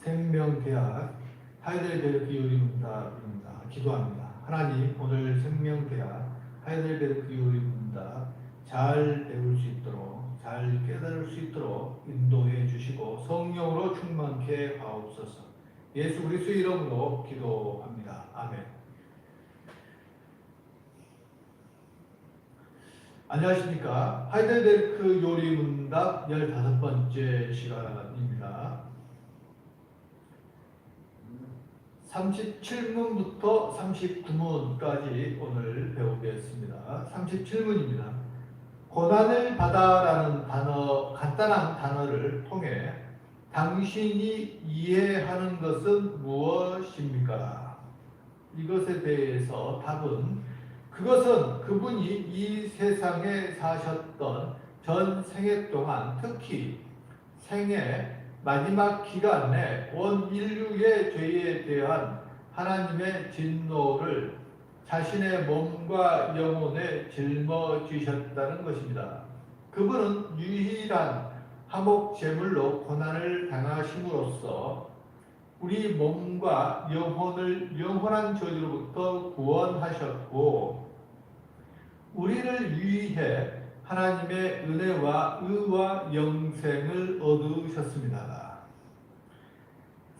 생명대학 하이델베르크 요리문답입니다. 기도합니다. 하나님 오늘 생명대학 하이델베르크 요리문답 잘 배울 수 있도록 잘 깨달을 수 있도록 인도해 주시고 성령으로 충만케 하옵소서. 예수 그리스도 이름으로 기도합니다. 아멘. 안녕하십니까. 하이델베르크 요리문답 15번째 시간입니다. 37문부터 39문까지 오늘 배우겠습니다. 37문입니다. 고난을 받아라는 단어, 간단한 단어를 통해 당신이 이해하는 것은 무엇입니까? 이것에 대해서 답은 그것은 그분이 이 세상에 사셨던 전 생애 동안 특히 생애 마지막 기간에 온 인류의 죄에 대한 하나님의 진노를 자신의 몸과 영혼에 짊어지셨다는 것입니다. 그분은 유일한 화목 제물로 고난을 당하심으로써 우리 몸과 영혼을 영원한 저주로부터 구원하셨고 우리를 위해 하나님의 은혜와 의와 영생을 얻으셨습니다.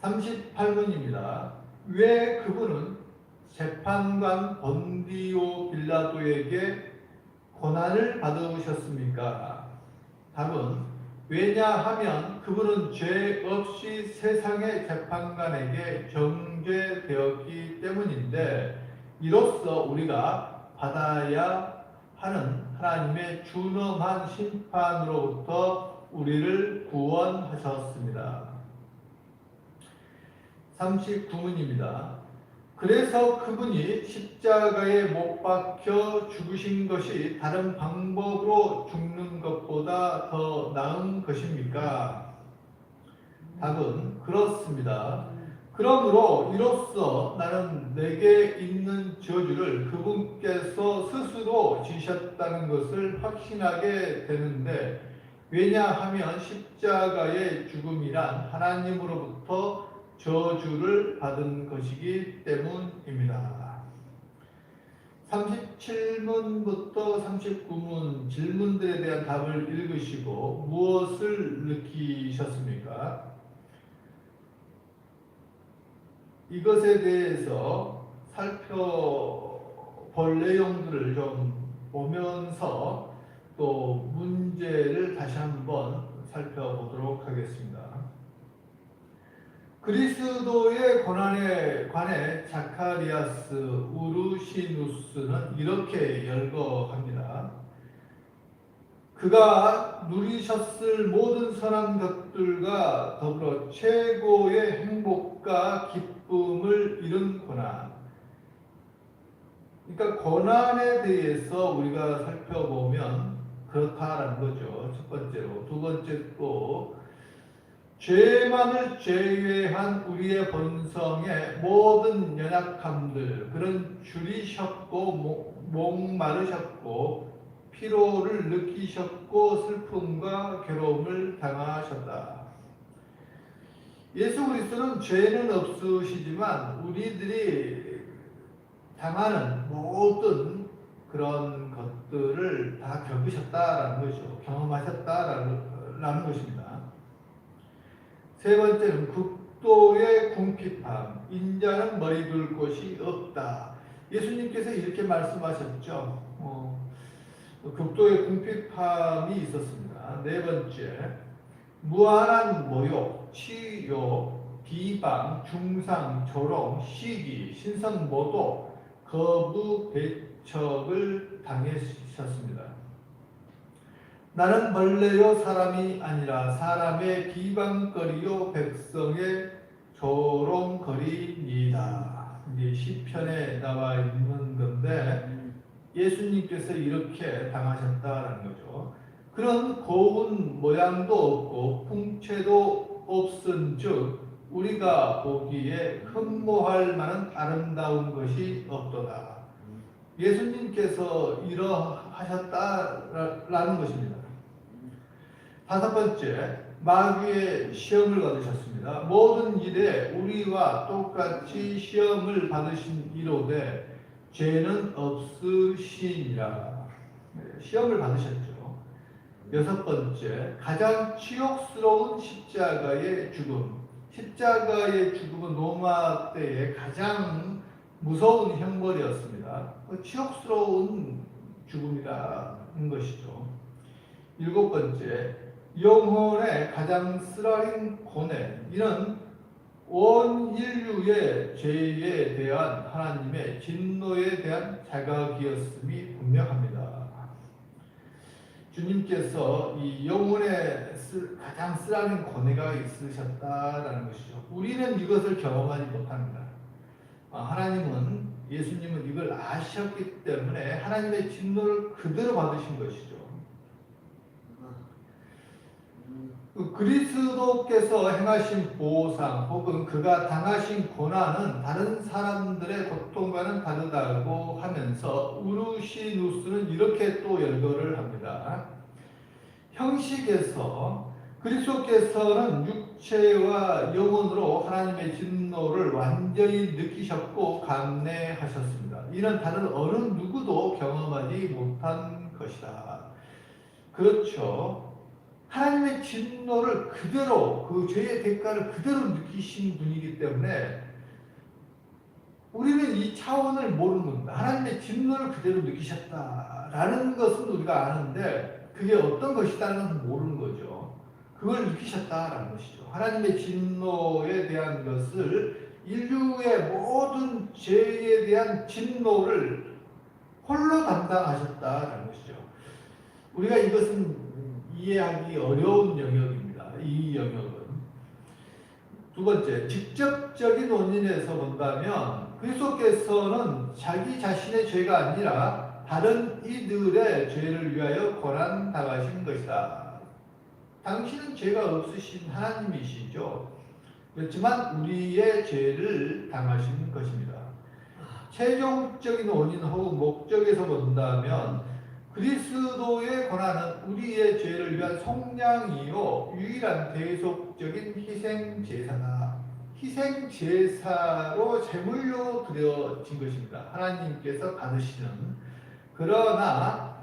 38번입니다. 왜 그분은 재판관 본디오 빌라도에게 고난을 받으셨습니까? 답은 왜냐하면 그분은 죄 없이 세상의 재판관에게 정죄되었기 때문인데 이로써 우리가 받아야 하는 하나님의 준엄한 심판으로부터 우리를 구원하셨습니다. 39문입니다. 그래서 그분이 십자가에 못 박혀 죽으신 것이 다른 방법으로 죽는 것보다 더 나은 것입니까? 답은 그렇습니다. 그러므로 이로써 나는 내게 있는 저주를 그분께서 스스로 지셨다는 것을 확신하게 되는데 왜냐하면 십자가의 죽음이란 하나님으로부터 저주를 받은 것이기 때문입니다. 37문부터 39문 질문들에 대한 답을 읽으시고 무엇을 느끼셨습니까? 이것에 대해서 살펴볼 내용들을 좀 보면서 또 문제를 다시 한번 살펴보도록 하겠습니다. 그리스도의 고난에 관해 자카리아스 우르시누스는 이렇게 열거합니다. 그가 누리셨을 모든 선한 것들과 더불어 최고의 행복과 기쁨 을 잃은 고난. 그러니까 고난에 대해서 우리가 살펴보면 그렇다라는 거죠. 첫 번째로. 두 번째 또 죄만을 제외한 우리의 본성의 모든 연약함들 그런 줄이셨고 목마르셨고 피로를 느끼셨고 슬픔과 괴로움을 당하셨다. 예수 그리스도는 죄는 없으시지만 우리들이 당하는 모든 그런 것들을 다 겪으셨다라는 것이죠. 경험하셨다라는 것입니다. 세 번째는 극도의 궁핍함, 인자는 머리 둘 곳이 없다. 예수님께서 이렇게 말씀하셨죠. 어, 극도의 궁핍함이 있었습니다. 네 번째, 무한한 모욕, 치욕, 비방, 중상, 조롱, 시기, 신성모독, 거부, 배척을 당하셨습니다. 나는 벌레요 사람이 아니라 사람의 비방거리요 백성의 조롱거리니다. 이제 시편에 나와 있는 건데 예수님께서 이렇게 당하셨다라는 거죠. 그런 고운 모양도 없고 풍채도 없은즉 우리가 보기에 흠모할 만한 아름다운 것이 없도다. 예수님께서 이러하셨다라는 것입니다. 다섯 번째, 마귀의 시험을 받으셨습니다. 모든 일에 우리와 똑같이 시험을 받으신 이로되 죄는 없으시니라. 네, 시험을 받으셨죠. 여섯 번째, 가장 치욕스러운 십자가의 죽음. 십자가의 죽음은 로마 때의 가장 무서운 형벌이었습니다. 그 치욕스러운 죽음이라는 것이죠. 일곱 번째, 영혼의 가장 쓰라린 고뇌. 이는 온 인류의 죄에 대한 하나님의 진노에 대한 자각이었음이 분명합니다. 주님께서 이 영혼의 쓰- 가장 쓰라린 고뇌가 있으셨다라는 것이죠. 우리는 이것을 경험하지 못합니다. 아, 하나님은 예수님은 이걸 아셨기 때문에 하나님의 진노를 그대로 받으신 것이죠. 그 그리스도께서 행하신 보상 혹은 그가 당하신 고난은 다른 사람들의 고통과는 다르다고 하면서 우루시누스는 이렇게 또 열거를 합니다. 형식에서 그리스도께서는 육체와 영혼으로 하나님의 진노를 완전히 느끼셨고 감내하셨습니다. 이는 다른 어느 누구도 경험하지 못한 것이다. 그렇죠. 하나님의 진노를 그대로 그 죄의 대가를 그대로 느끼신 분이기 때문에 우리는 이 차원을 모르는 겁니다. 하나님의 진노를 그대로 느끼셨다라는 것은 우리가 아는데 그게 어떤 것이다는 것은 모르는 거죠. 그걸 느끼셨다라는 것이죠. 하나님의 진노에 대한 것을 인류의 모든 죄에 대한 진노를 홀로 담당하셨다라는 것이죠. 우리가 이것은 이해하기 어려운 영역입니다. 이 영역은 두 번째 직접적인 원인에서 본다면 그리스도께서는 자기 자신의 죄가 아니라 다른 이들의 죄를 위하여 고난 당하신 것이다. 당신은 죄가 없으신 하나님이시죠. 그렇지만 우리의 죄를 당하신 것입니다. 최종적인 원인 혹은 목적에서 본다면 그리스도의 고난은 우리의 죄를 위한 속량이요 유일한 대속적인 희생 제사다. 희생 제사로 제물로 드려진 것입니다. 하나님께서 받으시는 그러나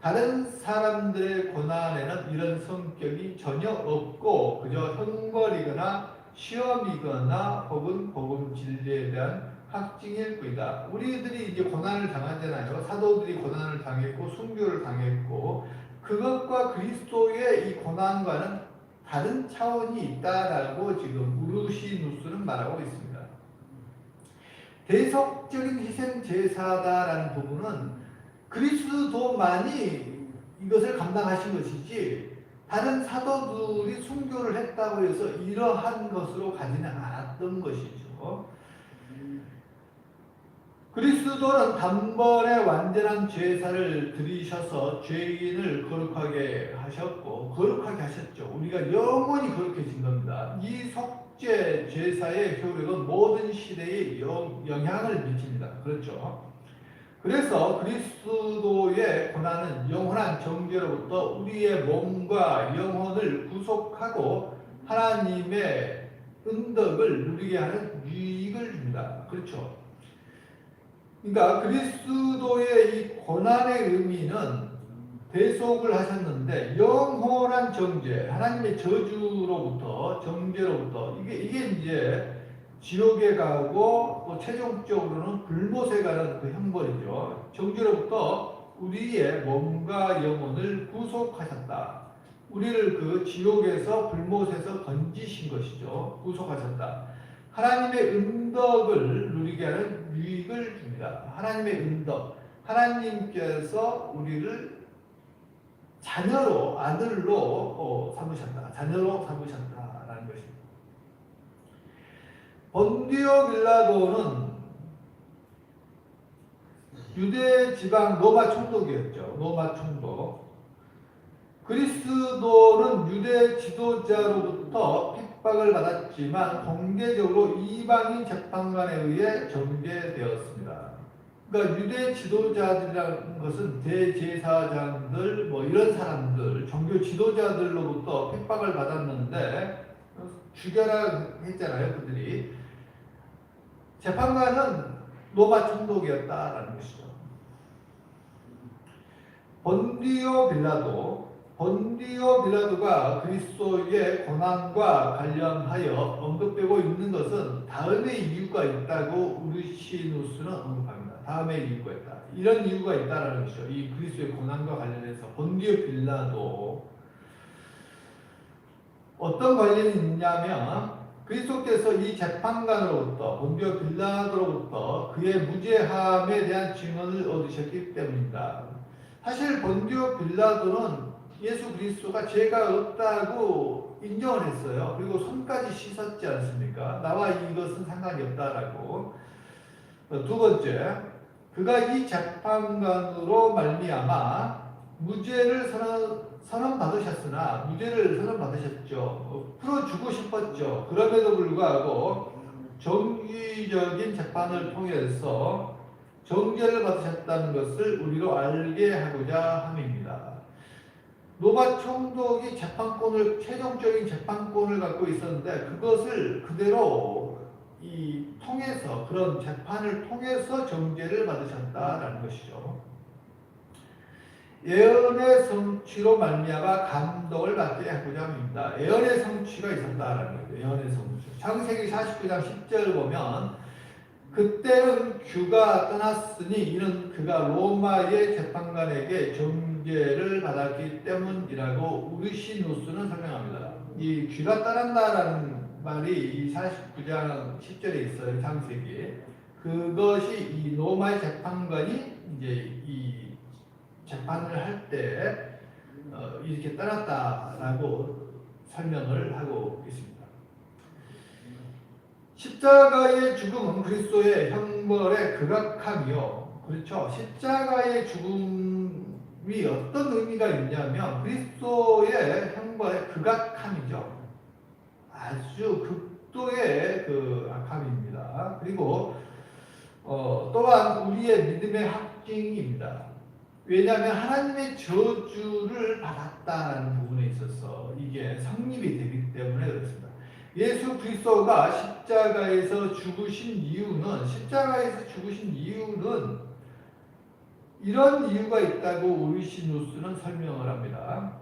다른 사람들의 고난에는 이런 성격이 전혀 없고 그저 형벌이거나 시험이거나 혹은 복음 진리에 대한 확증일 뿐이다. 우리들이 이제 고난을 당하잖아요. 사도들이 고난을 당했고 순교를 당했고 그것과 그리스도의 이 고난과는 다른 차원이 있다라고 지금 우르시누스는 말하고 있습니다. 대속적인 희생 제사다라는 부분은 그리스도만이 이것을 감당하신 것이지 다른 사도들이 순교를 했다고 해서 이러한 것으로 가지는 않았던 것이죠. 그리스도는 단번에 완전한 제사를 드리셔서 죄인을 거룩하게 하셨고 거룩하게 하셨죠. 우리가 영원히 거룩해진 겁니다. 이 속죄 제사의 효력은 모든 시대에 영, 영향을 미칩니다. 그렇죠. 그래서 그리스도의 고난은 영원한 정죄로부터 우리의 몸과 영혼을 구속하고 하나님의 은덕을 누리게 하는 유익을 줍니다. 그렇죠. 그러니까 그리스도의 이 고난의 의미는 대속을 하셨는데 영원한 정죄, 하나님의 저주로부터 정죄로부터 이게 이게 이제 지옥에 가고 또 최종적으로는 불못에 가는 그 형벌이죠. 정죄로부터 우리의 몸과 영혼을 구속하셨다. 우리를 그 지옥에서 불못에서 건지신 것이죠. 구속하셨다. 하나님의 은덕을 누리게 하는 유익을 줍니다. 하나님의 은덕. 하나님께서 우리를 자녀로, 아들로 어, 삼으셨다. 자녀로 삼으셨다라는 것입니다. 본디오 빌라도는 유대 지방 로마 총독이었죠. 로마 총독. 그리스도는 유대 지도자로부터 핍박을 받았지만 공개적으로 이방인 재판관에 의해 정죄되었습니다. 그러니까 유대 지도자들이라는 것은 대제사장들 뭐 이런 사람들 종교 지도자들로부터 핍박을 받았는데 죽여라 했잖아요 그들이 재판관은 로마 총독이었다라는 것이죠. 본디오 빌라도 본디오 빌라도가 그리스도의 고난과 관련하여 언급되고 있는 것은 다음의 이유가 있다고 우르시누스는 언급합니다. 다음의 이유가 있다. 이런 이유가 있다라는 것이죠. 이 그리스도의 고난과 관련해서 본디오 빌라도 어떤 관련이 있냐면 그리스도께서 이 재판관으로부터 본디오 빌라도로부터 그의 무죄함에 대한 증언을 얻으셨기 때문입니다. 사실 본디오 빌라도는 예수 그리스도가 죄가 없다고 인정을 했어요. 그리고 손까지 씻었지 않습니까? 나와 이것은 상관이 없다라고. 어, 두 번째, 그가 이 재판관으로 말미암아 무죄를 선언, 선언받으셨으나 무죄를 선언받으셨죠. 어, 풀어주고 싶었죠. 그럼에도 불구하고 정기적인 재판을 통해서 정죄를 받으셨다는 것을 우리로 알게 하고자 함입니다. 로마 총독이 재판권을 최종적인 재판권을 갖고 있었는데 그것을 그대로 이 통해서 그런 재판을 통해서 정죄를 받으셨다라는 것이죠. 예언의 성취로 말미암아 감동을 받게 하고자 합니다. 예언의 성취가 있었다라는 거죠. 예언의 성취. 창세기 49장 10절을 보면 그때는 규가 떠났으니 이는 그가 로마의 재판관에게 정 죄를 받았기 때문이라고 우리시누스는 설명합니다. 이 귀가 떠난다라는 말이 이 49장 10절에 있어요. 창세기. 그것이 이 로마의 재판관이 이제 이 재판을 할때 어, 이렇게 떠났다라고 설명을 하고 있습니다. 십자가의 죽음은 그리스도의 형벌의 극악함이요. 그렇죠. 십자가의 죽음 이 어떤 의미가 있냐면 그리스도의 형벌의 극악함이죠. 아주 극도의 그 악함입니다. 그리고 어, 또한 우리의 믿음의 확증입니다. 왜냐하면 하나님의 저주를 받았다는 부분에 있어서 이게 성립이 되기 때문에 그렇습니다. 예수 그리스도가 십자가에서 죽으신 이유는 십자가에서 죽으신 이유는 이런 이유가 있다고 우리시누스는 설명을 합니다.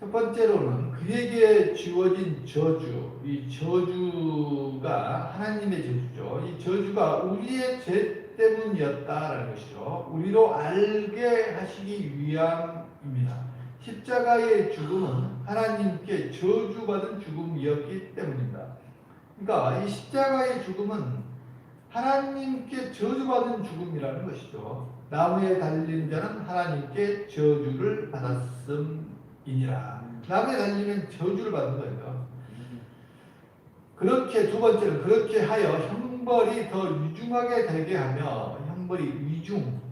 첫 번째로는 그에게 주어진 저주, 이 저주가 하나님의 저주죠. 이 저주가 우리의 죄 때문이었다라는 것이죠. 우리로 알게 하시기 위함입니다. 십자가의 죽음은 하나님께 저주받은 죽음이었기 때문입니다. 그러니까 이 십자가의 죽음은 하나님께 저주받은 죽음이라는 것이죠. 나무에 달린 자는 하나님께 저주를 받았음이니라. 나무에 달리면 저주를 받는 거예요. 그렇게 두 번째는 그렇게 하여 형벌이 더 유중하게 되게 하며 형벌이 위중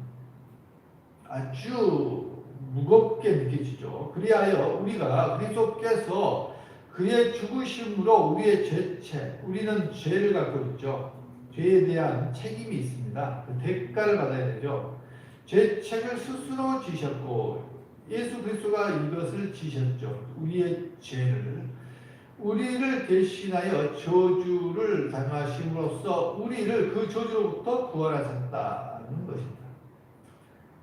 아주 무겁게 느껴지죠. 그리하여 우리가 그리스도께서 그의 죽으심으로 우리의 죄책, 우리는 죄를 갖고 있죠. 죄에 대한 책임이 있습니다. 그 대가를 받아야 되죠. 죄책을 스스로 지셨고 예수 그리스도가 이것을 지셨죠. 우리의 죄를 우리를 대신하여 저주를 당하심으로써 우리를 그 저주로부터 구원하셨다는 것입니다.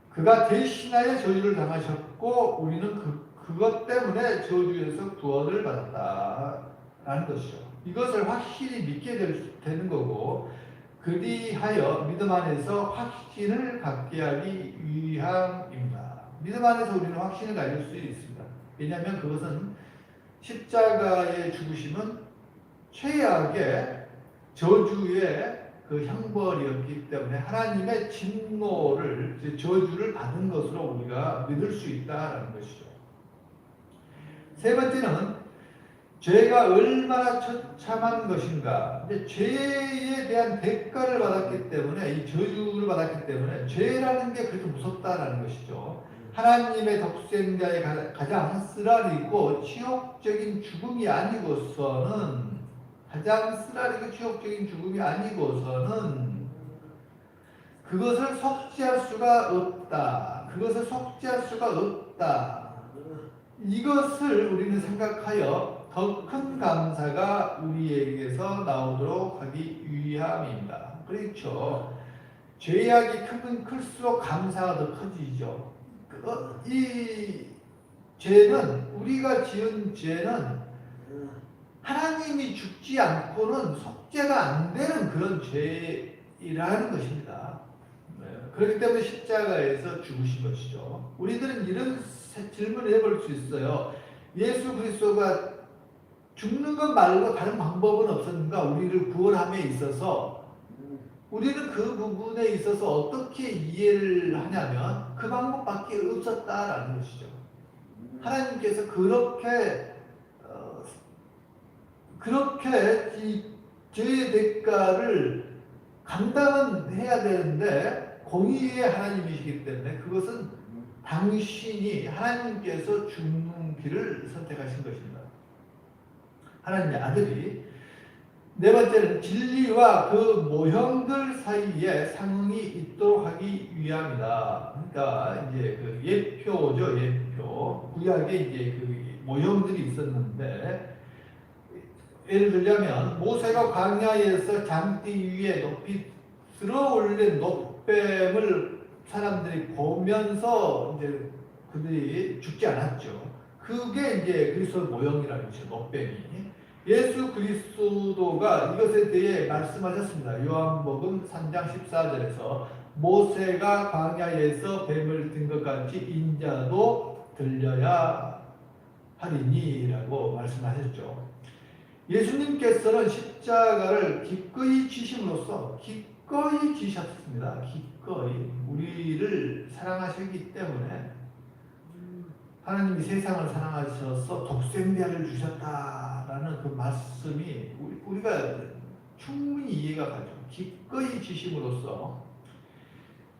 그가 대신하여 저주를 당하셨고 우리는 그, 그것 때문에 저주에서 구원을 받았다라는 것이죠. 이것을 확실히 믿게 될, 되는 거고 그리하여 믿음 안에서 확신을 갖게 하기 위함입니다. 믿음 안에서 우리는 확신을 가질 수 있습니다. 왜냐하면 그것은 십자가의 죽으심은 최악의 저주의 그 형벌이었기 때문에 하나님의 진노를 저주를 받은 것으로 우리가 믿을 수 있다라는 것이죠. 세 번째는 죄가 얼마나 처참한 것인가. 근데 죄에 대한 대가를 받았기 때문에 이 저주를 받았기 때문에 죄라는 게 그렇게 무섭다라는 것이죠. 하나님의 독생자의 가장 쓰라리고 치욕적인 죽음이 가장 쓰라리고 치욕적인 죽음이 아니고서는 그것을 속죄할 수가 없다. 그것을 속죄할 수가 없다. 이것을 우리는 생각하여 더 큰 감사가 우리에게서 나오도록 하기 위함입니다. 그렇죠. 죄악이 크면 클수록 감사가 더 커지죠. 그, 어, 이 죄는 우리가 지은 죄는 하나님이 죽지 않고는 속죄가 안 되는 그런 죄이라는 것입니다. 네, 그렇기 때문에 십자가에서 죽으신 것이죠. 우리들은 이런 세- 질문을 해볼 수 있어요. 예수 그리스도가 죽는 것 말고 다른 방법은 없었는가? 우리를 구원함에 있어서 우리는 그 부분에 있어서 어떻게 이해를 하냐면 그 방법밖에 없었다라는 것이죠. 하나님께서 그렇게 어, 그렇게 이 죄의 대가를 감당은 해야 되는데 공의의 하나님이시기 때문에 그것은 당신이 하나님께서 죽는 길을 선택하신 것입니다. 하나님의 아들이 네 번째는 진리와 그 모형들 사이에 상응이 있도록 하기 위함이다. 그러니까 이제 그 예표죠, 예표. 구약에 이제 그 모형들이 있었는데 예를 들자면 모세가 광야에서 장띠 위에 높이 들어 올린 높뱀을 사람들이 보면서 이제 그들이 죽지 않았죠. 그게 이제 그리스도 모형이라는 것이죠. 높뱀이. 예수 그리스도가 이것에 대해 말씀하셨습니다. 요한복음 3장 14절에서 모세가 광야에서 뱀을 든 것 같이 인자도 들려야 하리니라고 말씀하셨죠. 예수님께서는 십자가를 기꺼이 지심으로써 기꺼이 지셨습니다. 기꺼이 우리를 사랑하시기 때문에 하나님이 세상을 사랑하셔서 독생자를 주셨다라는 그 말씀이 우리- 우리가 충분히 이해가 가죠. 기꺼이 지심으로써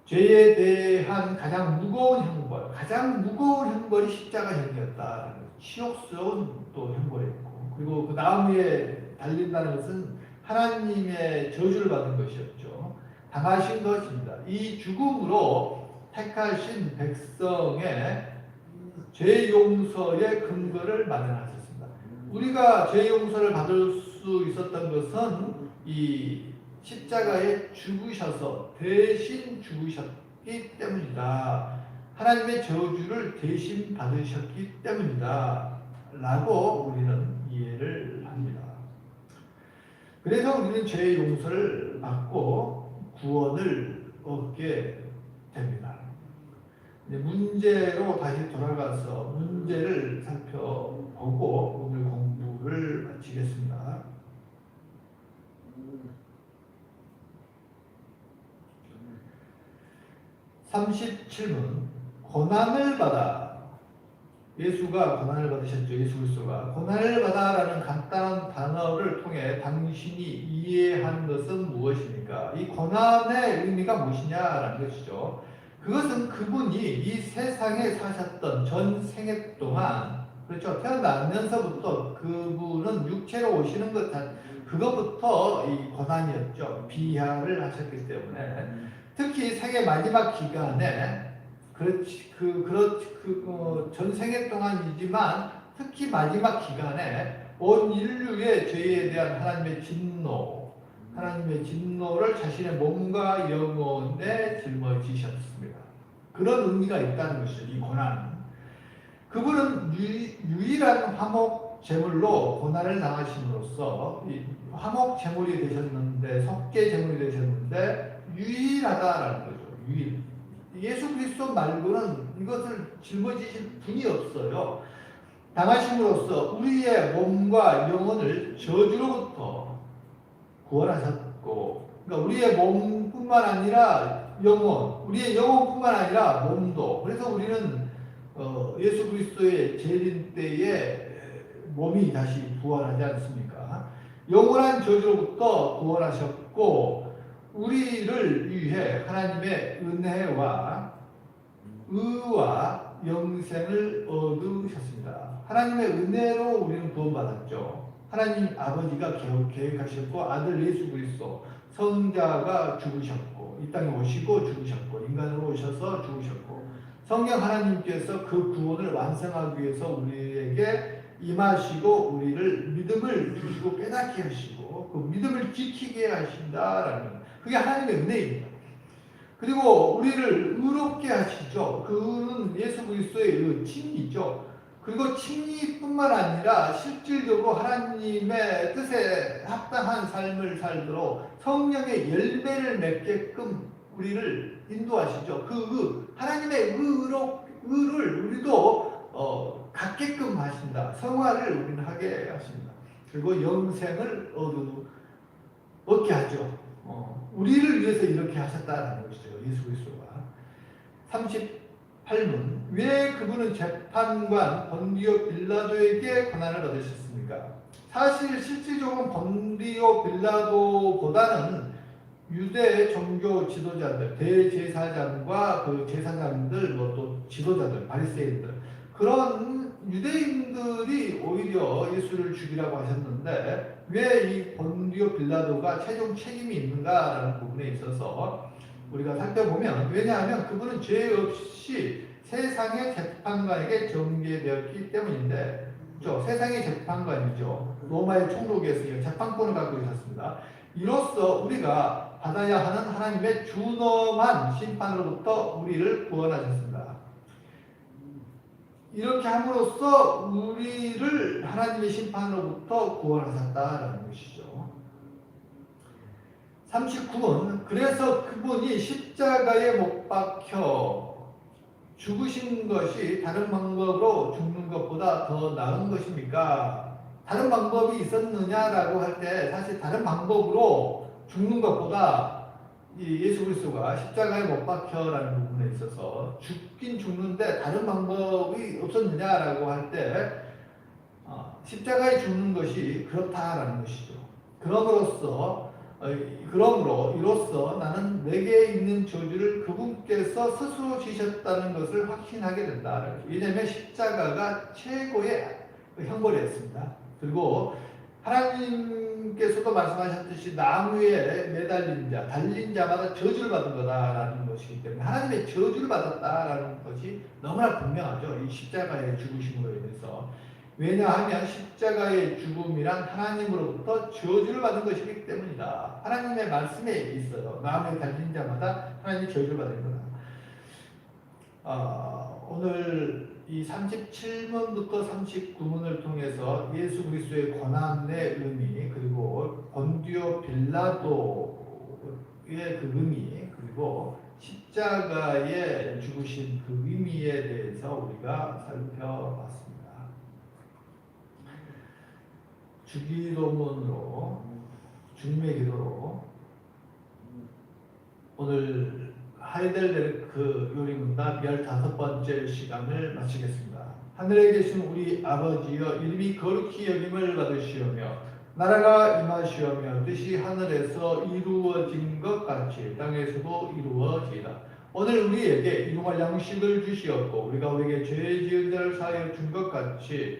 죄에 대한 가장 무거운 형벌, 가장 무거운 형벌이 십자가형이었다라는 거죠. 치욕스러운 또 형벌이었고 그리고 그 나무에 달린다는 것은 하나님의 저주를 받은 것이었죠. 당하신 것입니다. 이 죽음으로 택하신 백성의 죄 용서의 근거를 마련하셨습니다. 우리가 죄 용서를 받을 수 있었던 것은 이 십자가에 죽으셔서 대신 죽으셨기 때문이다. 하나님의 저주를 대신 받으셨기 때문이다. 라고 우리는 이해를 합니다. 그래서 우리는 죄 용서를 받고 구원을 얻게 문제로 다시 돌아가서 문제를 살펴보고 오늘 공부를 마치겠습니다. 37문 고난을 받아 예수가 고난을 받으셨죠. 예수 그리스도가 고난을 받아라는 간단한 단어를 통해 당신이 이해한 것은 무엇입니까? 이 고난의 의미가 무엇이냐라는 것이죠. 그것은 그분이 이 세상에 사셨던 전 생애 동안 그렇죠. 태어나면서부터 그분은 육체로 오시는 것 자- 그것부터 이 고난이었죠. 비하를 하셨기 때문에 특히 생애 마지막 기간에 그렇지 그 그렇 그전 생애 동안이지만 특히 마지막 기간에 온 인류의 죄에 대한 하나님의 진노, 하나님의 진노를 자신의 몸과 영혼에 짊어지셨습니다. 그런 의미가 있다는 것이죠. 이 고난. 그분은 유, 유일한 화목 제물로 고난을 당하심으로써 이 화목 제물이 되셨는데 속죄 제물이 되셨는데 유일하다라는 거죠. 유일. 예수 그리스도 말고는 이것을 짊어지실 분이 없어요. 당하심으로써 우리의 몸과 영혼을 저주로부터 구원하셨고, 그러니까 우리의 몸뿐만 아니라 영혼, 우리의 영혼뿐만 아니라 몸도. 그래서 우리는 어, 예수 그리스도의 재림 때에 몸이 다시 부활하지 않습니까? 영원한 저주로부터 구원하셨고 우리를 위해 하나님의 은혜와 의와 영생을 얻으셨습니다. 하나님의 은혜로 우리는 구원받았죠. 하나님 아버지가 계획- 계획하셨고 아들 예수 그리스도 성자가 죽으셨고 이 땅에 오시고 죽으셨고 인간으로 오셔서 죽으셨고 성령 하나님께서 그 구원을 완성하기 위해서 우리에게 임하시고 우리를 믿음을 주시고 깨닫게 하시고 그 믿음을 지키게 하신다라는 그게 하나님의 은혜입니다. 그리고 우리를 의롭게 하시죠. 그는 예수 그리스도의 그 칭이죠. 그리고 칭의뿐만 아니라 실질적으로 하나님의 뜻에 합당한 삶을 살도록 성령의 열매를 맺게끔 우리를 인도하시죠. 그 의, 하나님의 의로, 의를 우리도 어, 갖게끔 하신다. 성화를 우리는 하게 하십니다. 그리고 영생을 얻어, 얻게 하죠. 어, 우리를 위해서 이렇게 하셨다는 것이죠. 예수 그리스도가. 38문 왜 그분은 재판관 번디오 빌라도에게 권한을 받으셨습니까? 사실 실질적으로 번디오 빌라도보다는 유대 종교 지도자들, 대제사장과 그 제사장들, 뭐 또 지도자들, 바리새인들 그런 유대인들이 오히려 예수를 죽이라고 하셨는데 왜 이 본디오 빌라도가 최종 책임이 있는가라는 부분에 있어서 우리가 살펴보면 왜냐하면 그분은 죄 없이 세상의 재판관에게 전개되었기 때문인데 그렇죠? 세상의 재판관이죠 로마의 총독이었으니까 재판권을 갖고 있었습니다 이로써 우리가 받아야 하는 하나님의 준엄한 심판으로부터 우리를 구원하셨습니다 이렇게 함으로써 우리를 하나님의 심판으로부터 구원하셨다라는 것이죠. 39번 그래서 그분이 십자가에 못 박혀 죽으신 것이 다른 방법으로 죽는 것보다 더 나은 것입니까? 다른 방법이 있었느냐라고 할 때 사실 다른 방법으로 죽는 것보다 이 예수 그리스도가 십자가에 못 박혀라는 부분에 있어서 죽긴 죽는데 다른 방법이 없었느냐라고 할때 어, 십자가에 죽는 것이 그렇다라는 것이죠. 그럼으로써 어, 그러므로 이로써 나는 내게 있는 저주를 그분께서 스스로 지셨다는 것을 확신하게 된다. 왜냐하면 십자가가 최고의 형벌이었습니다. 그리고 하나님께서도 말씀하셨듯이 나무에 매달린 자, 달린 자마다 저주를 받은 거다라는 것이기 때문에 하나님의 저주를 받았다라는 것이 너무나 분명하죠. 이 십자가의 죽으심으로 인해서. 왜냐하면 십자가의 죽음이란 하나님으로부터 저주를 받은 것이기 때문이다. 하나님의 말씀에 있어요. 나무에 달린 자마다 하나님의 저주를 받은 거다. 어, 오늘 이 37문부터 39문을 통해서 예수 그리스도의 권한의 의미 그리고 본디오 빌라도의 그 의미 그리고 십자가에 죽으신 그 의미에 대해서 우리가 살펴봤습니다. 주기도문으로 중매 기도로 오늘 하이델베르크 요리문답 15번째 시간을 마치겠습니다. 하늘에 계신 우리 아버지여 이름이 거룩히 여김을 받으시오며 나라가 임하시오며 뜻이 하늘에서 이루어진 것 같이 땅에서도 이루어지이다. 오늘 우리에게 일용할 양식을 주시었고 우리가 우리에게 죄 지은 자를 사하여 준 것 같이